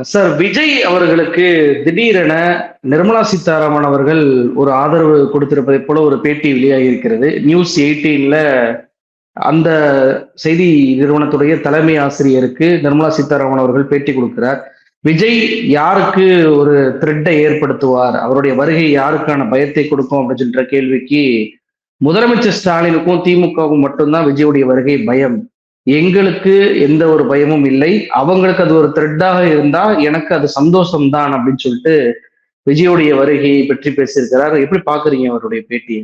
Sir Vijay அவர்களுக்கு திடீரென நிர்மலா சீதாராமன் அவர்கள் ஒரு ஆதரவு கொடுத்திருப்பதை போல ஒரு பேட்டி வெளியாகி இருக்கிறது நியூஸ் எயிட்டீன்ல அந்த செய்தி நிறுவனத்துடைய தலைமை ஆசிரியருக்கு நிர்மலா சீதாராமன் அவர்கள் பேட்டி கொடுக்கிறார். விஜய் யாருக்கு ஒரு த்ரெட்டை ஏற்படுத்துவார்? அவருடைய வருகை யாருக்கான பயத்தை கொடுக்கும் அப்படின்ற கேள்விக்கு முதலமைச்சர் ஸ்டாலினுக்கும் திமுகவுக்கும் மட்டும்தான் விஜயுடைய வருகை பயம். எங்களுக்கு எந்த ஒரு பயமும் இல்லை. அவங்களுக்கு அது ஒரு த்ரெட்டாக இருந்தா எனக்கு அது சந்தோஷம் தான் அப்படின்னு சொல்லிட்டு விஜயோடைய வருகையை பற்றி பேசியிருக்கிறார். எப்படி பாக்குறீங்க அவருடைய பேட்டியை?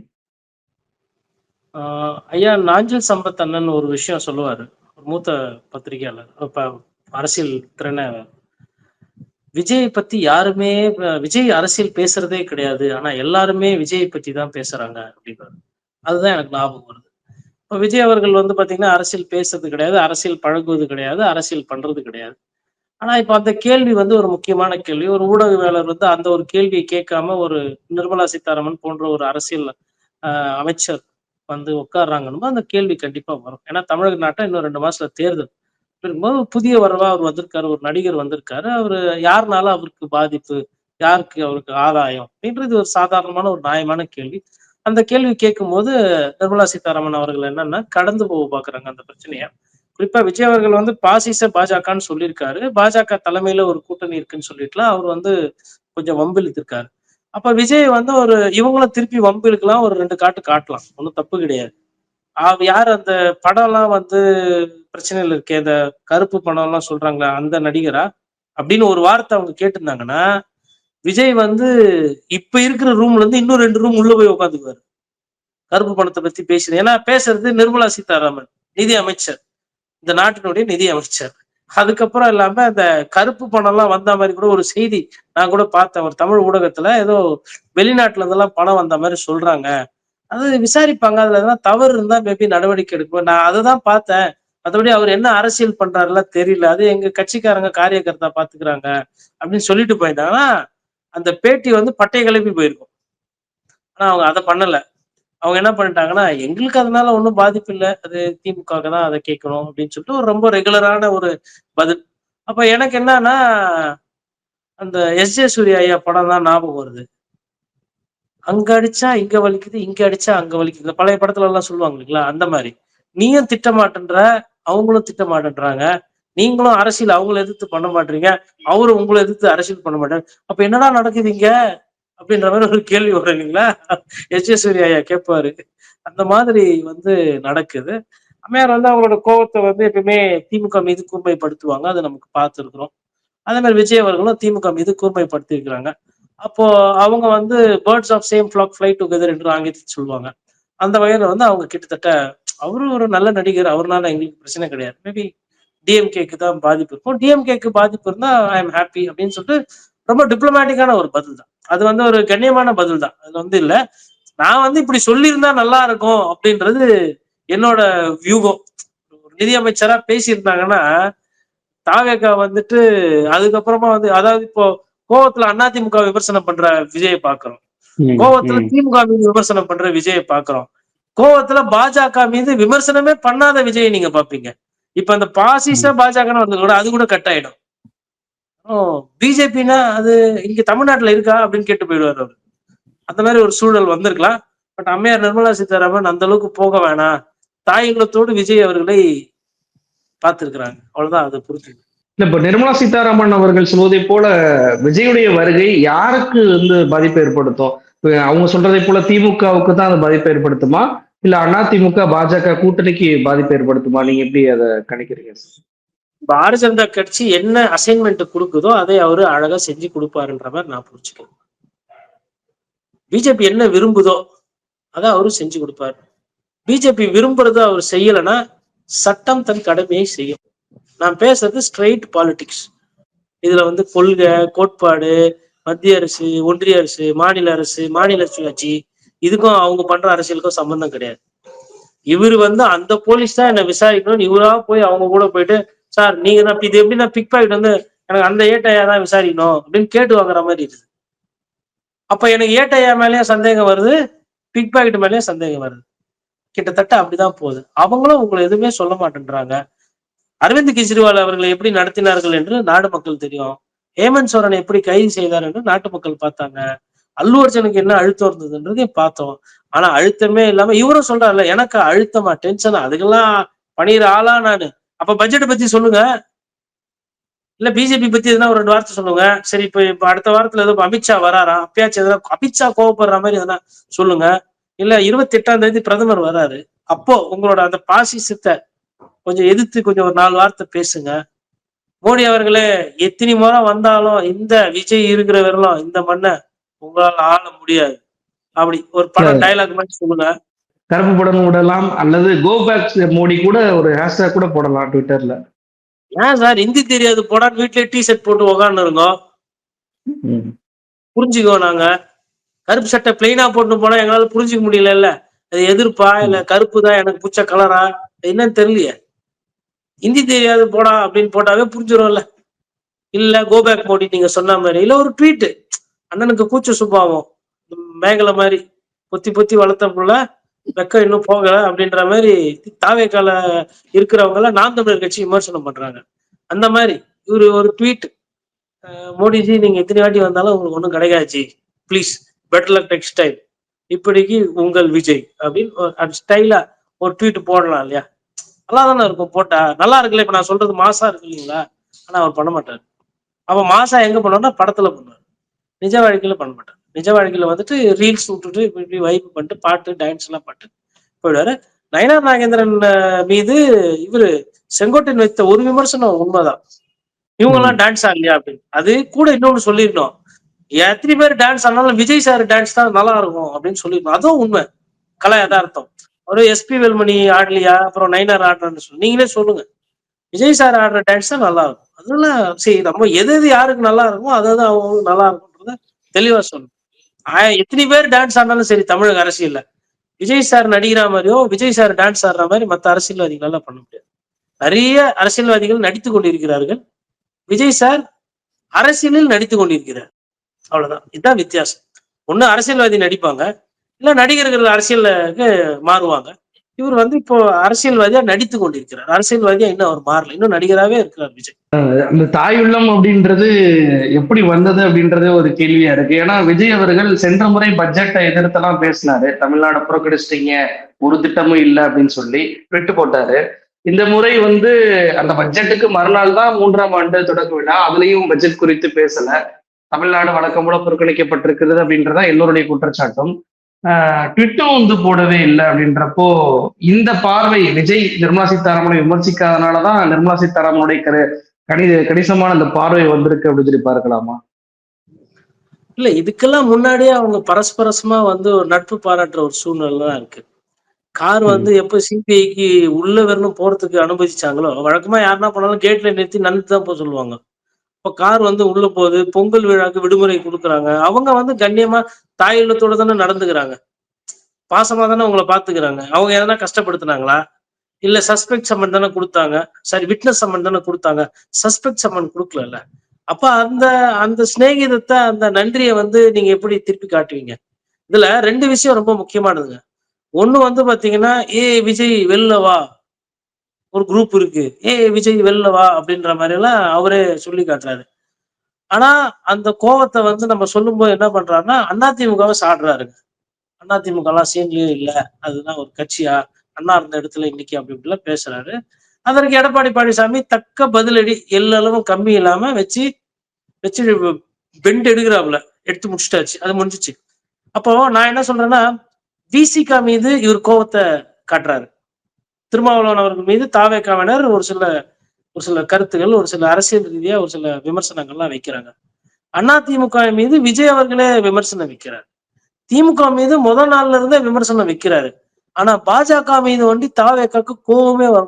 ஐயா நாஞ்சல் சம்பத் அண்ணன் ஒரு விஷயம் சொல்லுவாரு. மூத்த பத்திரிகையாளர் அரசியல் திறனை. விஜய் பத்தி யாருமே விஜய் அரசியல் பேசுறதே கிடையாது. ஆனா எல்லாருமே விஜய் பத்தி தான் பேசுறாங்க அப்படின்றாரு. அதுதான் எனக்கு ஞாபகம் வருது. இப்போ விஜய் அவர்கள் வந்து பாத்தீங்கன்னா அரசியல் பேசுறது கிடையாது அரசியல் பழகுவது கிடையாது அரசியல் பண்றது கிடையாது. ஆனா இப்ப அந்த கேள்வி வந்து ஒரு முக்கியமான கேள்வி. ஒரு ஊடகவியலர் வந்து அந்த ஒரு கேள்வியை கேட்காம ஒரு நிர்மலா சீதாராமன் போன்ற ஒரு அரசியல் அமைச்சர் வந்து உட்காடுறாங்கன்னு அந்த கேள்வி கண்டிப்பா வரும். ஏன்னா தமிழக நாட்டை இன்னும் ரெண்டு மாசத்துல தேர்தல். இருக்கும்போது புதிய வரவா அவர் வந்திருக்காரு ஒரு நடிகர் வந்திருக்காரு. அவர் யாருனால அவருக்கு பாதிப்பு யாருக்கு அவருக்கு ஆதாயம் அப்படின்றது ஒரு சாதாரணமான ஒரு நியாயமான கேள்வி. அந்த கேள்வி கேட்கும் போது நிர்மலா சீதாராமன் அவர்கள் என்னன்னா கடந்து போக பாக்குறாங்க அந்த பிரச்சனைய. குறிப்பா விஜய் அவர்கள் வந்து பாசிச பாஜகன்னு சொல்லியிருக்காரு. பாஜக தலைமையில ஒரு கூட்டணி இருக்குன்னு சொல்லிட்டுலாம் அவர் வந்து கொஞ்சம் வம்பிழுத்திருக்காரு அப்ப விஜய் வந்து ஒரு இவங்களும் திருப்பி வம்பிழுக்கலாம் ஒரு ரெண்டு காட்டு காட்டலாம். ஒன்றும் தப்பு கிடையாது. யார்? அந்த படம்லாம் வந்து பிரச்சனையில் இருக்கே இந்த கருப்பு படம்லாம் சொல்றாங்களா அந்த நடிகரா? அப்படின்னு ஒரு வார்த்தை அவங்க கேட்டிருந்தாங்கன்னா விஜய் வந்து இப்ப இருக்கிற ரூம்ல இருந்து இன்னும் ரெண்டு ரூம் உள்ள போய் உட்காந்துக்குவாரு கருப்பு பணத்தை பத்தி பேசுறது ஏன்னா பேசுறது நிர்மலா சீதாராமன் நிதி அமைச்சர். இந்த நாட்டினுடைய நிதி அமைச்சர். அதுக்கப்புறம் இல்லாம இந்த கருப்பு பணம் எல்லாம் வந்த மாதிரி கூட ஒரு செய்தி நான் கூட பார்த்தேன். ஒரு தமிழ் ஊடகத்துல ஏதோ வெளிநாட்டுல இருந்தெல்லாம் பணம் வந்த மாதிரி சொல்றாங்க. அது விசாரிப்பாங்க. அதுல எதனா தவறு இருந்தா மேபி நடவடிக்கை எடுக்கும் நான் அதை தான் பார்த்தேன். மற்றபடி அவர் என்ன அரசியல் பண்றாருலாம் தெரியல. அது எங்க கட்சிக்காரங்க காரியகர்த்தா பாத்துக்கிறாங்க அப்படின்னு சொல்லிட்டு போயிருந்தாங்கன்னா அந்த பேட்டி வந்து பட்டை கிளப்பி போயிருக்கும். ஆனா அவங்க அதை பண்ணல. அவங்க என்ன பண்ணிட்டாங்கன்னா எங்களுக்கு அதனால ஒன்றும் பாதிப்பு இல்லை. அது திமுக தான் அதை கேட்கணும் அப்படின்னு சொல்லிட்டு ஒரு ரொம்ப ரெகுலரான ஒரு பதில். அப்ப எனக்கு என்னன்னா அந்த எஸ். ஜே. சூர்யா ஐயா படம் தான் ஞாபகம் வருது. அங்க அடிச்சா இங்க வலிக்குது இங்க அடிச்சா அங்க வலிக்குது. பழைய படத்துல எல்லாம் சொல்லுவாங்க இல்லைங்களா? அந்த மாதிரி. நீயும் திட்டமாட்டேன்ற அவங்களும் திட்டமாட்டேன்றாங்க. நீங்களும் அரசியல் அவங்கள எதிர்த்து பண்ண மாட்டீங்க. அவரும் உங்களை எதிர்த்து அரசியல் பண்ண மாட்டாரு. அப்ப என்னடா நடக்குதுங்க அப்படின்ற மாதிரி ஒரு கேள்வி வரும் இல்லைங்களா? எஸ் ஐயா கேட்பாரு. அந்த மாதிரி வந்து நடக்குது. அம்மையார் வந்து அவங்களோட கோபத்தை வந்து எப்பயுமே திமுக மீது கூர்மைப்படுத்துவாங்க. அதை நமக்கு பார்த்துருக்குறோம். அதே மாதிரி விஜய் அவர்களும் திமுக மீது கூர்மைப்படுத்தியிருக்கிறாங்க. அப்போ அவங்க வந்து birds of same flock fly together என்று ஆங்கிலத்தில் சொல்லுவாங்க. அந்த வகையில வந்து அவங்க கிட்டத்தட்ட அவரும் ஒரு நல்ல நடிகர் அவர்னால எங்களுக்கு பிரச்சனை கிடையாது. மேபி டிஎம்கேக்கு தான் பாதிப்பு இருக்கும். டிஎம்கேக்கு பாதிப்பு இருந்தா ஐ எம் ஹாப்பி அப்படின்னு சொல்லிட்டு ரொம்ப டிப்ளமேட்டிக்கான ஒரு பதில் தான். அது வந்து ஒரு கண்ணியமான பதில் தான். அது வந்து இல்ல. நான் வந்து இப்படி சொல்லியிருந்தா நல்லா இருக்கும் அப்படின்றது என்னோட வியூகம் நிதி அமைச்சரா பேசியிருந்தாங்கன்னா தாவேக்கா வந்துட்டு அதுக்கப்புறமா வந்து அதாவது இப்போ கோவத்துல அதிமுக விமர்சனம் பண்ற விஜயை பாக்குறோம். கோவத்துல திமுக மீது விமர்சனம் பண்ற விஜயை பாக்குறோம். கோவத்துல பாஜக மீது விமர்சனமே பண்ணாத விஜயை நீங்க பாப்பீங்க. இப்ப அந்த பாசிச பாஜகன்னு வந்து கூட அது கூட கட் ஆயிடும். பிஜேபினா அது இங்க தமிழ்நாட்டுல இருக்கா அப்படின்னு கேட்டு போயிடுவார் அவர். அந்த மாதிரி ஒரு சூழல் வந்திருக்கலாம். பட் அம்மையார் நிர்மலா சீதாராமன் அந்த அளவுக்கு போக வேணாம். தாயங்களத்தோடு விஜய் அவர்களை பார்த்திருக்கிறாங்க. அவ்வளவுதான் அதை புரிஞ்சு இல்ல இப்ப நிர்மலா சீதாராமன் அவர்கள் சொல்வதை போல விஜயுடைய வருகை யாருக்கு வந்து பாதிப்பை ஏற்படுத்தும்? அவங்க சொல்றதை போல திமுகவுக்கு தான் அது பாதிப்பை ஏற்படுத்துமா? இல்ல அதிமுக பாஜக கூட்டணிக்கு பாதிப்பு ஏற்படுத்துமா? நீங்க எப்படி அதை கணிக்கிறீங்க? பாரதிய ஜனதா கட்சி என்ன அசைன்மெண்ட் கொடுக்குதோ அதை அவரு அழகா செஞ்சு கொடுப்பாருன்ற மாதிரி நான் புரிச்சுக்கிறேன் பிஜேபி என்ன விரும்புதோ அதை அவரு செஞ்சு கொடுப்பாரு. பிஜேபி விரும்புறத அவர் செய்யலைன்னா சட்டம் தன் கடமையை செய்யும். நான் பேசுறது ஸ்ட்ரெயிட் பாலிடிக்ஸ் இதுல வந்து கொள்கை கோட்பாடு மத்திய அரசு ஒன்றிய அரசு மாநில அரசு மாநில சுயாட்சி இதுக்கும் அவங்க பண்ற அரசியலுக்கும் சம்பந்தம் கிடையாது. இவர் வந்து அந்த போலீஸ் தான் என்ன விசாரிக்கணும் இவரா போய் அவங்க கூட போயிட்டு சார் நீங்க தான் இது எப்படி நான் பிக் பாக்கெட் வந்து எனக்கு அந்த ஏட்டையா தான் விசாரிக்கணும்? அப்படின்னு கேட்டு வாங்குற மாதிரி இருக்குது. அப்ப எனக்கு ஏட்டையா மேலேயே சந்தேகம் வருது பிக் பாக்கெட் மேலேயே சந்தேகம் வருது. கிட்டத்தட்ட அப்படிதான் போகுது. அவங்களும் உங்களை எதுவுமே சொல்ல மாட்டேன்றாங்க. அரவிந்த் கெஜ்ரிவால் அவர்களை எப்படி நடத்தினார்கள் என்று நாடு மக்கள் தெரியும். ஹேமந்த் சோரனை எப்படி கைது செய்தார் என்று நாட்டு மக்கள் பார்த்தாங்க. அல்லு அர்ஜுனுக்கு என்ன அழுத்தம் இருந்ததுன்றதையும் பார்த்தோம். ஆனா அழுத்தமே இல்லாம இவரும் சொல்றாருல்ல எனக்கு அழுத்தமா டென்ஷனா அதுக்கெல்லாம் பண்ணிடுற ஆளா நானு. அப்ப பட்ஜெட்டை பத்தி சொல்லுங்க. இல்ல பிஜேபி பத்தி எதுனா ஒரு ரெண்டு வார்த்தை சொல்லுங்க. சரி இப்ப இப்ப அடுத்த வாரத்துல ஏதோ அமித்ஷா வராரா? அப்பயாச்சும் எதனா அமித்ஷா கோவப்படுற மாதிரி எதனா சொல்லுங்க. இல்ல இருபத்தி எட்டாம் தேதி பிரதமர் வராரு. அப்போ உங்களோட அந்த பாசிசத்தை கொஞ்சம் எதிர்த்து கொஞ்சம் ஒரு நாலு வார்த்தை பேசுங்க. மோடி அவர்களே எத்தனை முறை வந்தாலும் இந்த விஜய் இருக்கிற வரலாம் இந்த மண்ணை உங்களால ஆள முடியாது. அப்படி ஒரு படம் டைலாக் மாதிரி சொல்லுங்க. கருப்பு படம் விடலாம் அல்லது கோ பேக் மோடி கூட ஒரு ஹேஷ்டேக் கூட போடலாம் ட்விட்டர்ல ஏன் சார்? ஹிந்தி தெரியாது. போடா வீட்லயே டி ஷர்ட் போட்டு உக்காந்து இருங்கோம் ம். புரிஞ்சுக்கோ நாங்க. கருப்பு சட்டை பிளைனா போட்டு போனா எங்களால புரிஞ்சுக்க முடியல அது எதிர்ப்பா இல்ல கருப்பு தான் எனக்கு பிடிச்ச கலரா என்னன்னு தெரியலையே. ஹிந்தி தெரியாது போடா அப்படின்னு போட்டாவே புரிஞ்சிடும்ல இல்ல கோபேக் மோடி நீங்க சொன்ன மாதிரி. இல்ல ஒரு ட்வீட் அண்ணனுக்கு கூச்ச சுபாவம். மேகலை மாதிரி பொத்தி பொத்தி வளர்த்த புள்ள வெக்கம் இன்னும் போகல அப்படின்ற மாதிரி தாவேக்கால இருக்கிறவங்க எல்லாம் நாம் தமிழர் கட்சி விமர்சனம் பண்றாங்க. அந்த மாதிரி இவரு ஒரு ட்வீட் மோடிஜி நீங்க எத்தனை வாட்டி வந்தாலும் உங்களுக்கு ஒன்றும் கிடைக்காச்சு please better luck next time இப்படிக்கு உங்கள் விஜய் அப்படின்னு ஸ்டைலா ஒரு ட்வீட் போடலாம் இல்லையா? நல்லா தானே இருக்கும் போட்டா. நல்லா இருக்குல்ல இப்ப நான் சொல்றது மாசா இருக்கு இல்லைங்களா? ஆனா அவர் பண்ண மாட்டார். அப்ப மாசா எங்க பண்ணுவார்னா படத்துல பண்ணுவார். நிஜ வாழ்க்கையில் பண்ண மாட்டாங்க. நிஜ வாழ்க்கையில் வந்துட்டு ரீல்ஸ் விட்டுட்டு இப்படி இப்படி வைப் பண்ணிட்டு பாட்டு டான்ஸ் எல்லாம் பாட்டு போயிடுவாரு. நயனார் நாகேந்திரன் மீது இவரு செங்கோட்டையன் வைத்த ஒரு விமர்சனம் உண்மைதான். இவங்க எல்லாம் டான்ஸ் ஆடலையா அப்படின்னு. அது கூட இன்னொன்னு சொல்லிடணும். எத்தனை பேர் டான்ஸ் ஆனாலும் விஜய் சார் டான்ஸ் தான் நல்லா இருக்கும் அப்படின்னு சொல்லிடணும். அதுவும் உண்மை. கலை யதார்த்தம். ஒரு எஸ்பி வேல்மணி ஆடலையா? அப்புறம் நைனார் ஆடுறான்னு சொல்லி நீங்களே சொல்லுங்க. விஜய் சார் ஆடுற டான்ஸ் தான் நல்லா இருக்கும். அதெல்லாம் சரி நம்ம எது எது யாருக்கு நல்லா இருக்குமோ அதாவது அவங்க நல்லா இருக்கும். தெளிவா சொல்லணும். ஆஹ் எத்தனை பேர் டான்ஸ் ஆனாலும் சரி தமிழக அரசியல்ல. விஜய் சார் நடிக்கிற மாதிரியோ விஜய் சார் டான்ஸ் ஆடுற மாதிரி மற்ற அரசியல்வாதிகளால பண்ண முடியாது. நிறைய அரசியல்வாதிகள் நடித்து கொண்டிருக்கிறார்கள். விஜய் சார் அரசியலில் நடித்து கொண்டிருக்கிறார். அவ்வளவுதான். இதுதான் வித்தியாசம். ஒண்ணு அரசியல்வாதி நடிப்பாங்க இல்ல நடிகர்கள் அரசியலுக்கு மாறுவாங்க. இவர் வந்து இப்போ அரசியல்வாதியா நடித்து கொண்டிருக்கிறார். அரசியல்வாதியா இன்னும் அவர் மாறல. இன்னும் நடிகராகவே இருக்கிறார் விஜய். அந்த தாயுள்ளம் அப்படின்றது எப்படி வந்தது அப்படின்றது ஒரு கேள்வியா இருக்கு. ஏன்னா விஜய் அவர்கள் சென்ற முறை பட்ஜெட்டை எதிர்த்தெல்லாம் பேசினாரு. தமிழ்நாடு புறக்கணிச்சிட்டீங்க ஒரு திட்டமும் இல்லை அப்படின்னு சொல்லி விட்டு போட்டாரு. இந்த முறை வந்து அந்த பட்ஜெட்டுக்கு மறுநாள் தான் மூன்றாம் ஆண்டு தொடக்க விழா. அதுலயும் பட்ஜெட் குறித்து பேசல. தமிழ்நாடு வழக்கம் போல புறக்கணிக்கப்பட்டிருக்கிறது அப்படின்றதா எல்லோருடைய குற்றச்சாட்டும். ட்விட்டும் வந்து போடவே இல்லை அப்படின்றப்போ இந்த பார்வை விஜய் நிர்மலா சீதாராமனை விமர்சிக்காதனாலதான் நிர்மலா சீதாராமனுடைய கரு கணித கணிசமான அந்த பார்வை வந்திருக்கு அப்படின்னு சொல்லி பார்க்கலாமா? இல்ல இதுக்கெல்லாம் முன்னாடியே அவங்க பரஸ்பரசமா வந்து ஒரு நட்பு பாராட்டுற ஒரு சூழ்நிலை தான் இருக்கு. கார் வந்து எப்ப சிபிஐக்கு உள்ள வரணும் போறதுக்கு அனுமதிச்சாங்களோ வழக்கமா யாருன்னா போனாலும் கேட்ல நிறுத்தி நன்றி தான் போக சொல்லுவாங்க. இப்ப கார் வந்து உள்ள போகுது பொங்கல் விழாக்கு விடுமுறை கொடுக்குறாங்க. அவங்க வந்து கண்ணியமா தாயுள்ளத்தோட தானே நடந்துக்கிறாங்க. பாசமா தானே உங்களை பாத்துக்கிறாங்க. அவங்க எதனா கஷ்டப்படுத்துனாங்களா? இல்ல சஸ்பெக்ட் சம்மன் தானே கொடுத்தாங்க. சாரி விட்னஸ் சம்மன் தானே கொடுத்தாங்க. சஸ்பெக்ட் சம்மன் கொடுக்கல அப்ப அந்த அந்த சிநேகிதத்தை அந்த நன்றியை வந்து நீங்க எப்படி திருப்பி காட்டுவீங்க? இதுல ரெண்டு விஷயம் ரொம்ப முக்கியமானதுங்க. ஒண்ணு வந்து பாத்தீங்கன்னா ஏ விஜய் வெளில வா. ஒரு குரூப் இருக்கு. ஏ விஜய் வெளில வா அப்படின்ற மாதிரி எல்லாம் அவரே சொல்லி காட்டுறாரு. ஆனா அந்த கோவத்தை வந்து நம்ம சொல்லும்போது என்ன பண்றாருன்னா அதிமுகவை சாடுறாருங்க. அதிமுக எல்லாம் சீன்லயும் இல்லை. அதுதான் ஒரு கட்சியா? அண்ணா இருந்த இடத்துல இன்னைக்கு அப்படி இப்படிலாம் பேசுறாரு. அதற்கு எடப்பாடி பழனிசாமி தக்க பதிலடி எல்லளவும் கம்மி இல்லாம வச்சு வச்சு பெண்ட் எடுக்கிறாப்புல. எடுத்து முடிச்சிட்டாச்சு. அது முடிஞ்சிச்சு. அப்போ நான் என்ன சொல்றேன்னா விசிகா மீது இவர் கோவத்தை காட்டுறாரு. திருமாவளவன் அவர்கள் மீது தாவேக்காவினர் ஒரு சில ஒரு சில கருத்துகள் ஒரு சில அரசியல் ரீதியா ஒரு சில விமர்சனங்கள்லாம் வைக்கிறாங்க. திமுக மீது விஜய் அவர்களே விமர்சனம் வைக்கிறார். திமுக மீது முதல் நாள்ல இருந்தே விமர்சனம் வைக்கிறாரு. ஆனா பாஜக மீது வண்டி தாவேக்காக்கு கோவமே வர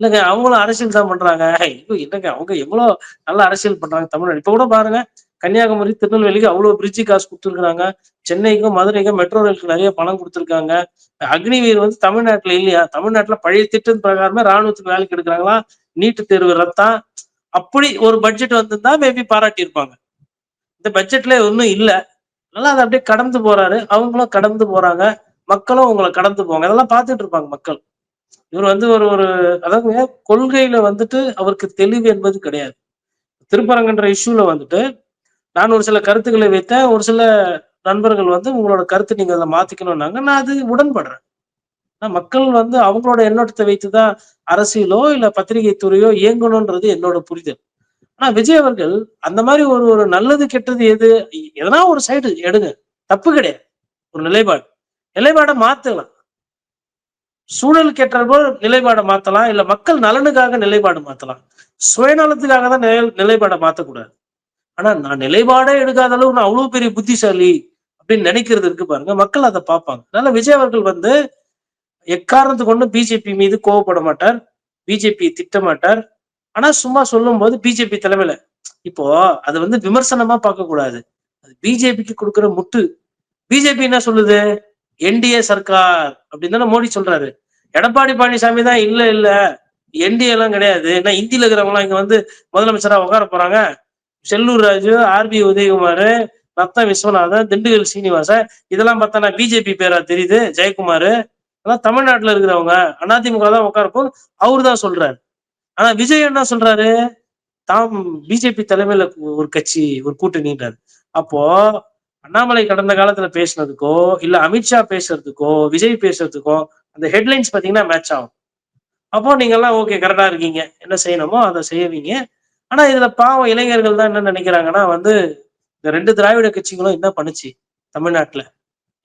இல்லைங்க அவங்களும் அரசியல் தான் பண்றாங்க. ஐயோ என்னங்க அவங்க எவ்வளவு நல்ல அரசியல் பண்றாங்க தமிழ்நாடு. இப்ப கூட பாருங்க கன்னியாகுமரி திருநெல்வேலிக்கு அவ்வளவு பிரிட்ஜி காசு கொடுத்துருக்காங்க சென்னைக்கும் மதுரைக்கும் மெட்ரோ ரயிலுக்கு நிறைய பணம் கொடுத்துருக்காங்க. அக்னிவீர் வந்து தமிழ்நாட்டுல இல்லையா? தமிழ்நாட்டுல பழைய திட்டம் பிரகாரமே ராணுவத்துக்கு வேலைக்கு எடுக்கிறாங்களா? நீட்டு தேர்வு ரத்தம் அப்படி ஒரு பட்ஜெட் வந்திருந்தா மேபி பாராட்டி இருப்பாங்க இந்த பட்ஜெட்ல ஒன்றும் இல்லை. அதனால அதை அப்படியே கடந்து போறாரு. அவங்களும் கடந்து போறாங்க. மக்களும் உங்களை கடந்து போவாங்க. அதெல்லாம் பார்த்துட்டு இருப்பாங்க மக்கள். இவர் வந்து ஒரு ஒரு அதாவது கொள்கையில வந்துட்டு அவருக்கு தெளிவு என்பது கிடையாது. திருப்பரங்கன்ற இஷ்யூல வந்துட்டு நான் ஒரு சில கருத்துக்களை வைத்தேன். ஒரு சில நண்பர்கள் வந்து உங்களோட கருத்து நீங்க அதை மாத்திக்கணும்னாங்க. நான் அது உடன்படுறேன். ஆனா மக்கள் வந்து அவங்களோட எண்ணோட்டத்தை வைத்துதான் அரசியலோ இல்ல பத்திரிகை துறையோ இயங்கணும்ன்றது என்னோட புரிதல். ஆனா விஜய் அவர்கள் அந்த மாதிரி ஒரு ஒரு நல்லது கெட்டது எது? எதனா ஒரு சைடு எடுங்க. தப்பு கிடையாது. ஒரு நிலைப்பாடு. நிலைப்பாடை மாத்தலாம். சூழல் கேட்டால் போல் நிலைப்பாடை மாத்தலாம். இல்ல மக்கள் நலனுக்காக நிலைப்பாடு மாத்தலாம். சுயநலத்துக்காக தான் நிலை நிலைப்பாடை மாத்தக்கூடாது. ஆனா நான் நிலைப்பாடே எடுக்காத அளவு நான் அவ்வளவு பெரிய புத்திசாலி அப்படின்னு நினைக்கிறது இருக்கு பாருங்க. மக்கள் அதை பார்ப்பாங்க. அதனால விஜய் அவர்கள் வந்து எக்காரணத்து கொண்டு பிஜேபி மீது கோவப்பட மாட்டார். பிஜேபி திட்ட மாட்டார். ஆனா சும்மா சொல்லும் போது பிஜேபி தலைமையில இப்போ அது வந்து விமர்சனமா பார்க்க கூடாது. அது பிஜேபிக்கு கொடுக்குற முட்டு. பிஜேபி என்ன சொல்லுது? என்டிஏ சர்க்கார் அப்படின்னு தானே மோடி சொல்றாரு. எடப்பாடி பழனிசாமி தான் இல்ல இல்ல. என்டிஏ எல்லாம் கிடையாது. ஏன்னா இந்தியில இருக்கிறவங்க எல்லாம் இங்க வந்து முதலமைச்சரா உட்கார போறாங்க. Sellur Raju R B Udhayakumar Ratna Viswanathan Dindigul Srinivasan. இதெல்லாம் பார்த்தா பிஜேபி பேரா தெரியுது ஜெயக்குமார். அதான் தமிழ்நாட்டுல இருக்கிறவங்க அதிமுக தான் உட்காரப்போ அவரு தான் சொல்றாரு. ஆனா விஜய் என்ன சொல்றாரு? தாம் பிஜேபி தலைமையில ஒரு கட்சி ஒரு கூட்டணின்றாரு. அப்போ அண்ணாமலை கடந்த காலத்துல பேசுனதுக்கோ இல்ல அமித்ஷா பேசுறதுக்கோ விஜய் பேசுறதுக்கோ அந்த ஹெட்லைன்ஸ் பாத்தீங்கன்னா மேட்ச் ஆகும். அப்போ நீங்க எல்லாம் ஓகே கரெக்டா இருக்கீங்க. என்ன செய்யணுமோ அதை செய்வீங்க. ஆனா இதுல பாவம் இளைஞர்கள் தான் என்ன நினைக்கிறாங்கன்னா வந்து இந்த ரெண்டு திராவிட கட்சிகளும் என்ன பண்ணுச்சு? தமிழ்நாட்டுல.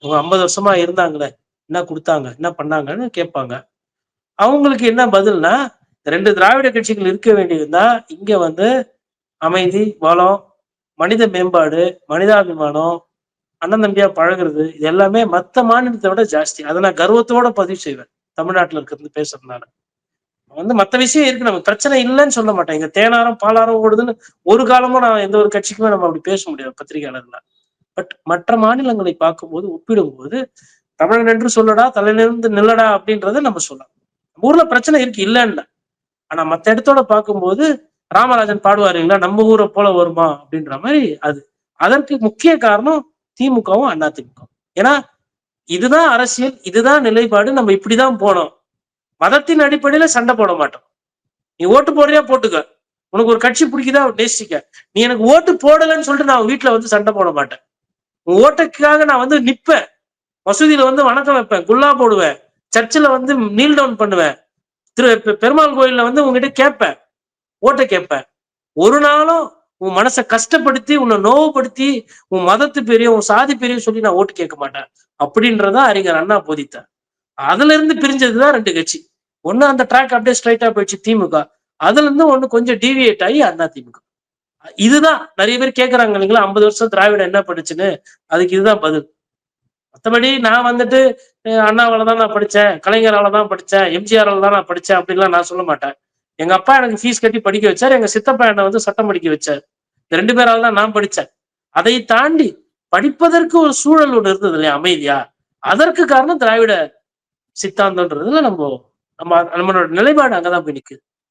இவங்க ஐம்பது வருஷமா இருந்தாங்களே என்ன கொடுத்தாங்க என்ன பண்ணாங்கன்னு கேட்பாங்க. அவங்களுக்கு என்ன பதில்னா ரெண்டு திராவிட கட்சிகள் இருக்க வேண்டியதுன்னா இங்க வந்து அமைதி வளம் மனித மேம்பாடு மனிதாபிமானம் அண்ணன் தம்பியா பழகுறது இது எல்லாமே மற்ற மாநிலத்தை விட ஜாஸ்தி. அதை நான் கர்வத்தோட பதிவு செய்வேன் தமிழ்நாட்டில் இருக்கிறது பேசுறதுனால. வந்து மத்த விஷயம் இருக்கு. நமக்கு பிரச்சனை இல்லைன்னு சொல்ல மாட்டேன். இங்க தேனாரம் பாலாரம் ஓடுதுன்னு ஒரு காலமும் நான் எந்த ஒரு கட்சிக்குமே நம்ம அப்படி பேச முடியாது பத்திரிகையாளர்ல பட் மற்ற மாநிலங்களை பார்க்கும்போது ஒப்பிடும்போது தமிழன் என்று சொல்லடா தலையிலிருந்து நில்லடா அப்படின்றத நம்ம சொல்லலாம். ஊர்ல பிரச்சனை இருக்கு இல்லைன்னு ஆனா மத்த இடத்தோட பார்க்கும்போது ராமராஜன் பாடுவாருங்களா நம்ம ஊரை போல வருமா அப்படின்ற மாதிரி அது. அதற்கு முக்கிய காரணம் திமுகவும் அதிமுகவும் ஏன்னா இதுதான் அரசியல் இதுதான் நிலைப்பாடு நம்ம இப்படிதான் போனோம். மதத்தின் அடிப்படையில சண்டை போட மாட்டோம். நீ ஓட்டு போடுறியா போட்டுக்க. உனக்கு ஒரு கட்சி பிடிக்குதா நேசிக்க. நீ எனக்கு ஓட்டு போடலன்னு சொல்லிட்டு நான் வீட்டுல வந்து சண்டை போட மாட்டேன். உன் ஓட்டுக்காக நான் வந்து நிப்பேன். மசூதியில வந்து வணக்கம் வைப்பேன் குல்லா போடுவேன் சர்ச்சில் வந்து நீல் டவுன் பண்ணுவேன். திரு பெருமாள் கோயில்ல வந்து உங்ககிட்ட கேட்பேன். ஓட்டை கேட்பேன். ஒரு நாளும் உன் மனசை கஷ்டப்படுத்தி உன்னை நோவப்படுத்தி உன் மதத்து பெரிய உன் சாதி பெரிய சொல்லி நான் ஓட்டு கேட்க மாட்டேன். அப்படின்றத அறிஞர் அண்ணா போதித்தார். அதுல இருந்து பிரிஞ்சதுதான் ரெண்டு கட்சி. ஒன்று அந்த ட்ராக் அப்படியே ஸ்ட்ரைட்டா போயிடுச்சு திமுக. அதுல இருந்து ஒண்ணு கொஞ்சம் டிவியேட் ஆகி அண்ணா திமுக. இதுதான் நிறைய பேர் கேட்கறாங்க இல்லைங்களா? ஐம்பது வருஷம் திராவிடம் என்ன படிச்சுன்னு அதுக்கு இதுதான் பதில். மற்றபடி நான் வந்துட்டு அண்ணாவால தான் நான் படித்தேன் கலைஞரால தான் படித்தேன் எம்ஜிஆரால தான் நான் படித்தேன் அப்படின்லாம் நான் சொல்ல மாட்டேன். எங்க அப்பா எனக்கு ஃபீஸ் கட்டி படிக்க வச்சார். எங்க சித்தப்பா என்னை வந்து சட்டம் படிக்க வச்சார். இந்த ரெண்டு பேரால தான் நான் படித்தேன் அதை தாண்டி படிப்பதற்கு ஒரு சூழல் ஒன்று இருந்தது இல்லையா? அமைதியா. அதற்கு காரணம் திராவிட சித்தாந்தன்றதுல நம்ம நம்ம நம்மளோட நிலைப்பாடு அங்கதான் போய் நிக்குது.